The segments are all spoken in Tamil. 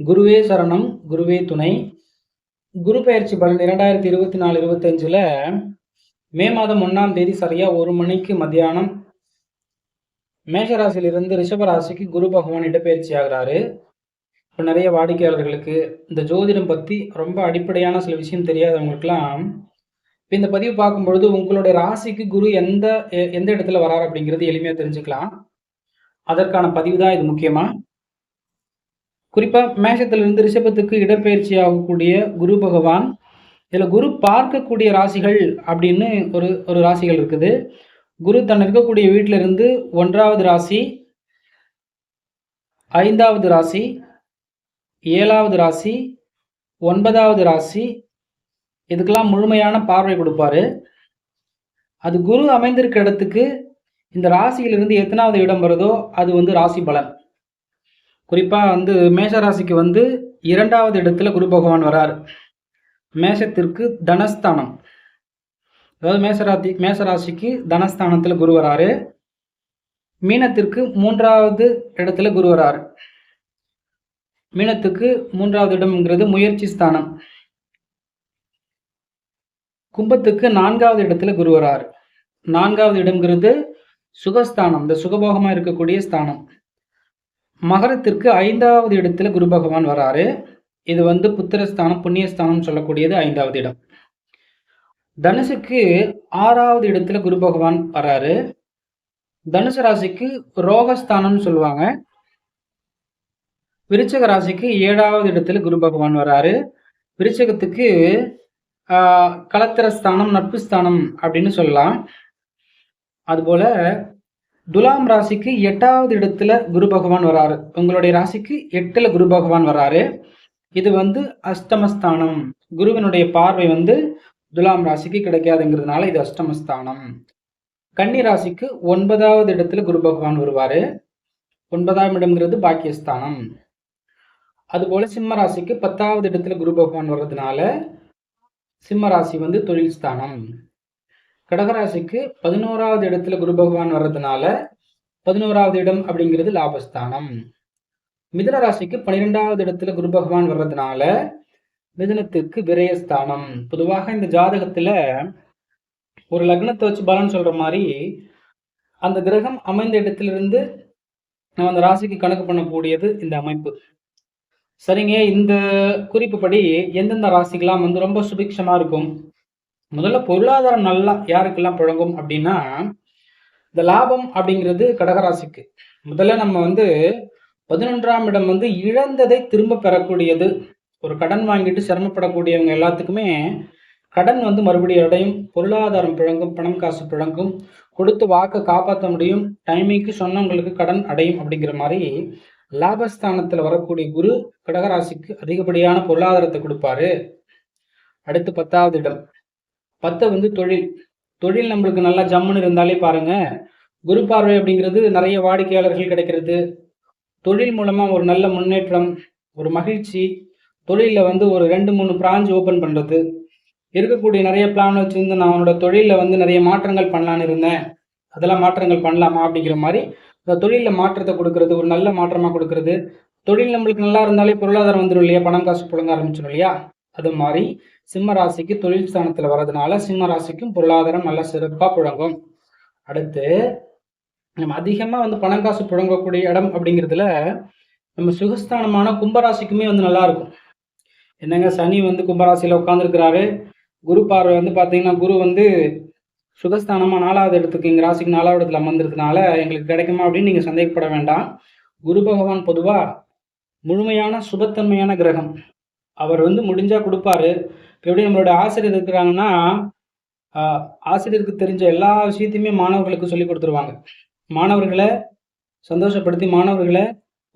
குருவே சரணம் குருவே துணை. குரு பயிற்சி பலன் இரண்டாயிரத்தி இருபத்தி நாலு இருபத்தஞ்சில் மே மாதம் ஒன்றாம் தேதி சரியாக ஒரு மணிக்கு மத்தியானம் மேஷராசியிலிருந்து ரிஷபராசிக்கு குரு பகவான் இடப்பெயர்ச்சி ஆகிறாரு. இப்போ நிறைய வாடிக்கையாளர்களுக்கு இந்த ஜோதிடம் பற்றி ரொம்ப அடிப்படையான சில விஷயம் தெரியாதவங்களுக்கெல்லாம் இப்போ இந்த பதிவு பார்க்கும்பொழுது உங்களுடைய ராசிக்கு குரு எந்த எ- எந்த இடத்துல வராரு அப்படிங்கிறது எளிமையாக தெரிஞ்சுக்கலாம். அதற்கான பதிவு தான் இது முக்கியமாக குறிப்பாக மேஷத்திலிருந்து ரிஷபத்துக்கு இடப்பெயர்ச்சி ஆகக்கூடிய குரு பகவான். இதில் குரு பார்க்கக்கூடிய ராசிகள் அப்படின்னு ஒரு ஒரு ராசிகள் இருக்குது. குரு தன் இருக்கக்கூடிய வீட்டிலிருந்து ஒன்றாவது ராசி ஐந்தாவது ராசி ஏழாவது ராசி ஒன்பதாவது ராசி இதுக்கெல்லாம் முழுமையான பார்வை கொடுப்பாரு. அது குரு அமைந்திருக்க இடத்துக்கு இந்த ராசியிலிருந்து எத்தனாவது இடம் வருதோ அது வந்து ராசி பலன். குறிப்பாக வந்து மேஷராசிக்கு வந்து இரண்டாவது இடத்துல குரு பகவான் வரார். மேஷத்திற்கு தனஸ்தானம். அதாவது மேசராசி மேசராசிக்கு தனஸ்தானத்தில் குரு வராரு. மீனத்திற்கு மூன்றாவது இடத்துல குரு வராரு. மீனத்துக்கு மூன்றாவது இடம்ங்கிறது முயற்சி ஸ்தானம். கும்பத்துக்கு நான்காவது இடத்துல குரு வராரு. நான்காவது இடம்ங்கிறது சுகஸ்தானம். இந்த சுகபோகமா இருக்கக்கூடிய ஸ்தானம். மகரத்திற்கு ஐந்தாவது இடத்துல குரு பகவான் வராரு. இது வந்து புத்திரஸ்தானம் புண்ணியஸ்தானம் சொல்லக்கூடியது ஐந்தாவது இடம். தனுசுக்கு ஆறாவது இடத்துல குரு பகவான் வராரு. தனுசு ராசிக்கு ரோகஸ்தானம்னு சொல்லுவாங்க. விருச்சக ராசிக்கு ஏழாவது இடத்துல குரு பகவான் வராரு. விருச்சகத்துக்கு ஆஹ், கலத்திரஸ்தானம் நட்பு ஸ்தானம் அப்படின்னு சொல்லலாம். அதுபோல துலாம் ராசிக்கு எட்டாவது இடத்துல குரு பகவான் வராரு. உங்களுடைய ராசிக்கு எட்டுல குரு பகவான் வராரு. இது வந்து அஷ்டமஸ்தானம். குருவினுடைய பார்வை வந்து துலாம் ராசிக்கு கிடைக்காதுங்கிறதுனால இது அஷ்டமஸ்தானம். கன்னி ராசிக்கு ஒன்பதாவது இடத்துல குரு பகவான் வருவாரு. ஒன்பதாம் இடம்ங்கிறது பாக்கியஸ்தானம். அதுபோல சிம்ம ராசிக்கு பத்தாவது இடத்துல குரு பகவான் வர்றதுனால சிம்ம ராசி வந்து தொழில் ஸ்தானம். கடகராசிக்கு பதினோராவது இடத்துல குரு பகவான் வர்றதுனால பதினோராவது இடம் அப்படிங்கிறது லாபஸ்தானம். மிதுன ராசிக்கு பன்னிரெண்டாவது இடத்துல குரு பகவான் வர்றதுனால மிதுனத்திற்கு விரயஸ்தானம். பொதுவாக இந்த ஜாதகத்துல ஒரு லக்னத்தை வச்சு பலன் சொல்ற மாதிரி அந்த கிரகம் அமைந்த இடத்திலிருந்து நம்ம அந்த ராசிக்கு கணக்கு பண்ணக்கூடியது இந்த அமைப்பு. சரிங்க இந்த குறிப்புப்படி எந்தெந்த ராசிக்கெல்லாம் வந்து ரொம்ப சுபிக்ஷமா இருக்கும்? முதல்ல பொருளாதாரம் நல்லா யாருக்கெல்லாம் புழங்கும் அப்படின்னா இந்த லாபம் அப்படிங்கிறது கடகராசிக்கு. முதல்ல நம்ம வந்து பதினொன்றாம் இடம் வந்து இழந்ததை திரும்ப பெறக்கூடியது. ஒரு கடன் வாங்கிட்டு சிரமப்படக்கூடியவங்க எல்லாத்துக்குமே கடன் வந்து மறுபடியும் அடையும். பொருளாதாரம் புழங்கும் பணம் காசு புழங்கும். கொடுத்து வாக்கை காப்பாற்ற முடியும். டைமிங்க்கு சொன்னவங்களுக்கு கடன் அடையும் அப்படிங்கிற மாதிரி லாபஸ்தானத்தில் வரக்கூடிய குரு கடகராசிக்கு அதிகப்படியான பொருளாதாரத்தை கொடுப்பாரு. அடுத்து பத்தாவது இடம். பத்து வந்து தொழில். தொழில் நம்மளுக்கு நல்லா ஜம்முன்னு இருந்தாலே பாருங்க. குரு பார்வை அப்படிங்கிறது நிறைய வாடிக்கையாளர்கள் கிடைக்கிறது. தொழில் மூலமா ஒரு நல்ல முன்னேற்றம் ஒரு மகிழ்ச்சி தொழிலில் வந்து ஒரு ரெண்டு மூணு பிரான்ச் ஓப்பன் பண்ணுறது இருக்கக்கூடிய நிறைய பிளான் வச்சுருந்து நான் அவனோட தொழிலில் வந்து நிறைய மாற்றங்கள் பண்ணலான்னு இருந்தேன். அதெல்லாம் மாற்றங்கள் பண்ணலாமா அப்படிங்கிற மாதிரி இந்த தொழிலில் மாற்றத்தை கொடுக்கறது ஒரு நல்ல மாற்றமாக கொடுக்கறது. தொழில் நம்மளுக்கு நல்லா இருந்தாலே பொருளாதாரம் வந்துடும் இல்லையா? பணம் காசு புழங்க ஆரம்பிச்சிடும் இல்லையா? அது மாதிரி சிம்ம ராசிக்கு தொழில் ஸ்தானத்தில் வர்றதுனால சிம்ம ராசிக்கும் பொருளாதாரம் நல்லா சிறப்பாக புழங்கும். அடுத்து நம்ம அதிகமாக வந்து பணம் காசு புழங்கக்கூடிய இடம் அப்படிங்கிறதுல நம்ம சுகஸ்தானமான கும்பராசிக்குமே வந்து நல்லா இருக்கும். என்னங்க சனி வந்து கும்பராசியில் உட்காந்துருக்கிறாரு குரு பார்வை வந்து பார்த்தீங்கன்னா குரு வந்து சுகஸ்தானமாக நாலாவது இடத்துக்கு எங்கள் ராசிக்கு நாலாவது இடத்துல அமர்ந்திருக்கனால எங்களுக்கு கிடைக்குமா அப்படின்னு நீங்கள் சந்தேகப்பட வேண்டாம். குரு பகவான் பொதுவாக முழுமையான சுபத்தன்மையான கிரகம். அவர் வந்து முடிஞ்சா கொடுப்பாரு. இப்போ எப்படி நம்மளோட ஆசிரியர் இருக்கிறாங்கன்னா ஆசிரியருக்கு தெரிஞ்ச எல்லா விஷயத்தையுமே மாணவர்களுக்கு சொல்லி கொடுத்துருவாங்க. மாணவர்களை சந்தோஷப்படுத்தி மாணவர்களை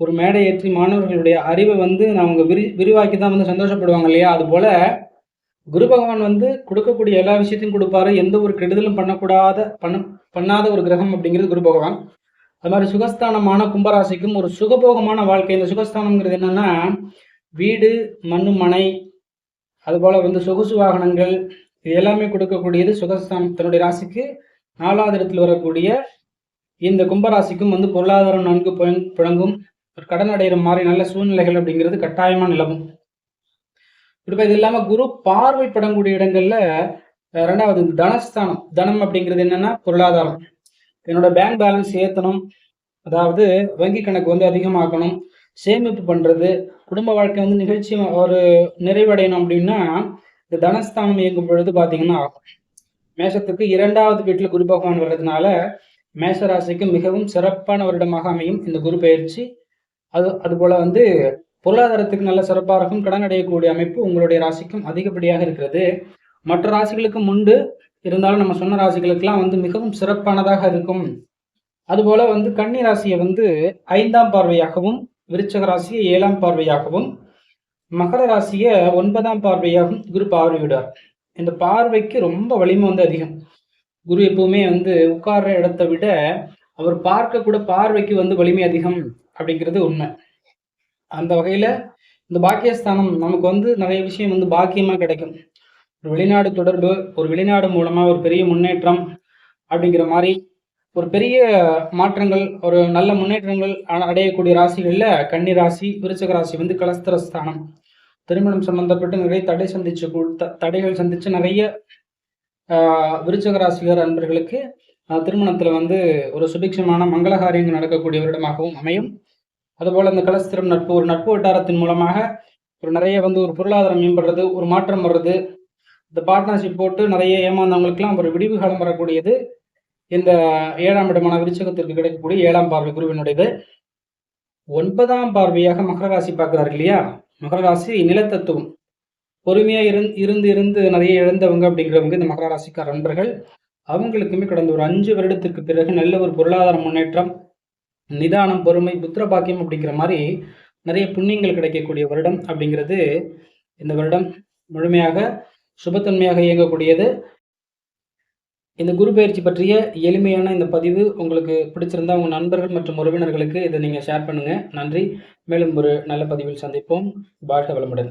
ஒரு மேடை ஏற்றி மாணவர்களுடைய அறிவை வந்து அவங்க விரி விரிவாக்கி தான் வந்து சந்தோஷப்படுவாங்க இல்லையா? அது போல குரு பகவான் வந்து கொடுக்கக்கூடிய எல்லா விஷயத்தையும் கொடுப்பாரு. எந்த ஒரு கெடுதலும் பண்ணக்கூடாத பண்ண பண்ணாத ஒரு கிரகம் அப்படிங்கிறது குரு பகவான். அது மாதிரி சுகஸ்தானமான கும்பராசிக்கும் ஒரு சுகபோகமான வாழ்க்கை. இந்த சுகஸ்தானம்ங்கிறது என்னன்னா வீடு மண்ணு மனை அதுபோல் வந்து சொகுசு வாகனங்கள் இது எல்லாமே கொடுக்கக்கூடியது சுகஸ்தானம் தன்னுடைய ராசிக்கு நாலாவது இடத்தில் வரக்கூடிய இந்த கும்பராசிக்கும் வந்து பொருளாதாரம் நன்கு புழங்கும். ஒரு கடன் அடைகிற மாதிரி நல்ல சூழ்நிலைகள் அப்படிங்கிறது கட்டாயமாக நிலவும். இப்போ இது இல்லாம குரு பார்வைப்படக்கூடிய இடங்கள்ல ரெண்டாவது இந்த தனஸ்தானம். தனம் அப்படிங்கிறது என்னன்னா பொருளாதாரம். என்னோட பேங்க் பேலன்ஸ் ஏற்றணும் அதாவது வங்கி கணக்கு வந்து அதிகமாக்கணும். சேமிப்பு பண்ணுறது குடும்ப வாழ்க்கை வந்து நிகழ்ச்சி ஒரு நிறைவடையணும் அப்படின்னா இந்த தனஸ்தானம் இயங்கும் பொழுது பார்த்தீங்கன்னா ஆகும் மேஷத்துக்கு இரண்டாவது வீட்டில் குரு பகவான் வர்றதுனால மேஷராசிக்கு மிகவும் சிறப்பான வருடமாக அமையும் இந்த குரு பயிற்சி. அது அதுபோல வந்து பொருளாதாரத்துக்கு நல்ல சிறப்பாக இருக்கும் கடன் அடையக்கூடிய அமைப்பு உங்களுடைய ராசிக்கும் அதிகப்படியாக இருக்கிறது. மற்ற ராசிகளுக்கும் உண்டு இருந்தாலும் நம்ம சொன்ன ராசிகளுக்கெல்லாம் வந்து மிகவும் சிறப்பானதாக இருக்கும். அதுபோல வந்து கன்னி ராசியை வந்து ஐந்தாம் பார்வையாகவும் விருச்சக ராசியை ஏழாம் பார்வையாகவும் மகர ராசியை ஒன்பதாம் பார்வையாகவும் குரு பார்வையிடுவார். இந்த பார்வைக்கு ரொம்ப வலிமை வந்து அதிகம். குரு எப்பவுமே வந்து உட்கார்ற இடத்த விட அவர் பார்க்க கூட பார்வைக்கு வந்து வலிமை அதிகம் அப்படிங்கிறது உண்மை. அந்த வகையில இந்த பாக்கியஸ்தானம் நமக்கு வந்து நிறைய விஷயம் வந்து பாக்கியமா கிடைக்கும். ஒரு வெளிநாடு தொடர்பு ஒரு வெளிநாடு மூலமா ஒரு பெரிய முன்னேற்றம் அப்படிங்கிற மாதிரி ஒரு பெரிய மாற்றங்கள் ஒரு நல்ல முன்னேற்றங்கள் அடையக்கூடிய ராசிகளில் கன்னி ராசி விருச்சக ராசி வந்து கலஸ்திரஸ்தானம். திருமணம் சம்பந்தப்பட்டு நிறைய தடை சந்திச்சு தடைகள் சந்திச்சு நிறைய விருச்சக ராசிகர் அன்பர்களுக்கு திருமணத்தில் வந்து ஒரு சுபிக்ஷமான மங்களகாரியங்கள் நடக்கக்கூடிய வருடமாகவும் அமையும். அதுபோல் அந்த கலஸ்திரம் நட்பு ஒரு நட்பு வட்டாரத்தின் மூலமாக ஒரு நிறைய வந்து ஒரு பொருளாதாரம் மேம்படுறது ஒரு மாற்றம் வர்றது இந்த பார்ட்னர்ஷிப் போட்டு நிறைய ஏமாந்தவங்களுக்குலாம் ஒரு விடிவு காலம் வரக்கூடியது. இந்த ஏழாம் இடமான விருச்சகத்திற்கு கிடைக்கக்கூடிய ஏழாம் பார்வை குருவினுடையது. ஒன்பதாம் பார்வையாக மகர ராசி பார்க்கிறாரு இல்லையா? மகர ராசி நிலத்தத்துவம். பொறுமையாக இருந் இருந்து இருந்து நிறைய இழந்தவங்க அப்படிங்கிறவங்க இந்த மகர ராசிக்கார நண்பர்கள். அவங்களுக்குமே கடந்த ஒரு அஞ்சு வருடத்திற்கு பிறகு நல்ல ஒரு பொருளாதார முன்னேற்றம் நிதானம் பொறுமை புத்திர பாக்கியம் அப்படிங்கிற மாதிரி நிறைய புண்ணியங்கள் கிடைக்கக்கூடிய வருடம் அப்படிங்கிறது இந்த வருடம் முழுமையாக சுபத்தன்மையாக இயங்கக்கூடியது. இந்த குரு பயிற்சி பற்றிய எளிமையான இந்த பதிவு உங்களுக்கு பிடிச்சிருந்தா உங்கள் நண்பர்கள் மற்றும் உறவினர்களுக்கு இதை நீங்கள் ஷேர் பண்ணுங்கள் நன்றி. மேலும் ஒரு நல்ல பதிவில் சந்திப்போம். வாழ்க வளமுடன்.